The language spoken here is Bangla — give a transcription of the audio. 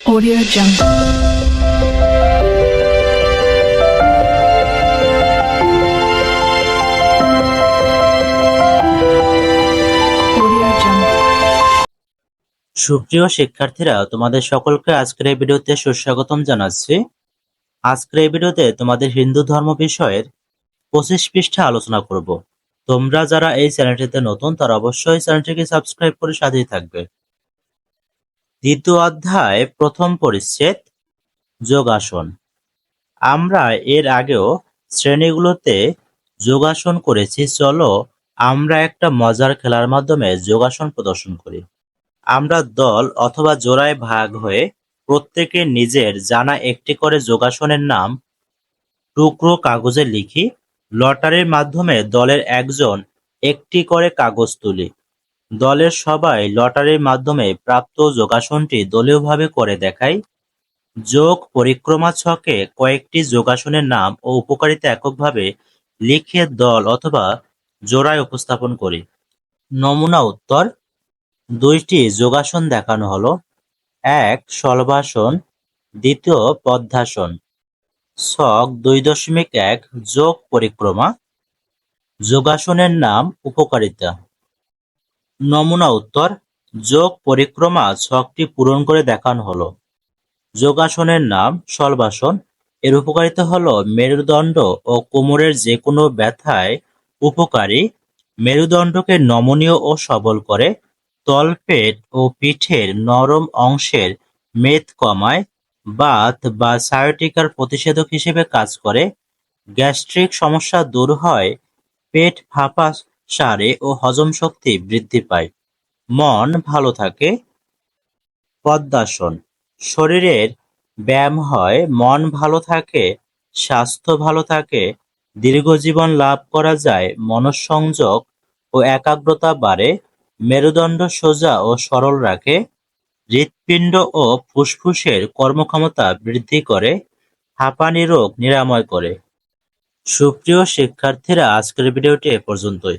Audio Jungle. সুপ্রিয় শিক্ষার্থীরা, তোমাদের সকলকে আজকের এই ভিডিওতে সুস্বাগতম জানাচ্ছি। আজকের এই ভিডিওতে তোমাদের হিন্দু ধর্ম বিষয়ের পঁচিশ পৃষ্ঠা আলোচনা করব। তোমরা যারা এই চ্যানেলটিতে নতুন, তারা অবশ্যই চ্যানেলটিকে সাবস্ক্রাইব করে সাথেই থাকবে। দ্বিতীয় অধ্যায়, প্রথম পরিচ্ছেদ, যোগাসন। আমরা এর আগেও শ্রেণীগুলোতে যোগাসন করেছি। চলো আমরা একটা মজার খেলার মাধ্যমে যোগাসন প্রদর্শন করি। আমরা দল অথবা জোড়ায় ভাগ হয়ে প্রত্যেকে নিজের জানা একটি করে যোগাসনের নাম, টুকরো কাগজে লিখি। লটারির মাধ্যমে দলের একজন একটি করে কাগজ তুলি। দলের সবাই লটারির মাধ্যমে প্রাপ্ত যোগাসনটি দলীয়ভাবে করে দেখাই যোগ পরিক্রমা ছকে কয়েকটি যোগাসনের নাম ও উপকারিতা এককভাবে লিখে দল অথবা জোড়ায় উপস্থাপন করি। নমুনা উত্তর। দুইটি যোগাসন দেখানো হলো। এক শলভাসন দ্বিতীয়, পদ্মাসন। ছক, দুই দশমিক এক, যোগ পরিক্রমা। যোগাসনের নাম উপকারিতা। নমুনা উত্তর, যোগ পরিক্রমা ছকটি পূরণ করে দেখানো হলো। যোগাসনের নাম শলভাসন এর উপকারিতা হলো মেরুদণ্ড ও কোমরের যে কোনো ব্যথায় উপকারী। মেরুদণ্ডকে নমনীয় ও সবল করে। তলপেট ও পিঠের নরম অংশের মেদ কমায়। বাত বা সায়াটিকার প্রতিষেধক হিসেবে কাজ করে। গ্যাস্ট্রিক সমস্যা দূর হয়। পেট ফাঁপা সারে ও হজম শক্তি বৃদ্ধি পায়। মন ভালো থাকে। পদ্মাসন। শরীরের ব্যায়াম হয়, মন ভালো থাকে, স্বাস্থ্য ভালো থাকে, দীর্ঘজীবন লাভ করা যায়, মনঃসংযোগ ও একাগ্রতা বাড়ে, মেরুদণ্ড সোজা ও সরল রাখে, হৃৎপিণ্ড ও ফুসফুসের কর্মক্ষমতা বৃদ্ধি করে, হাঁপানি রোগ নিরাময় করে। সুপ্রিয় শিক্ষার্থীরা, আজকের ভিডিওটি এ পর্যন্তই।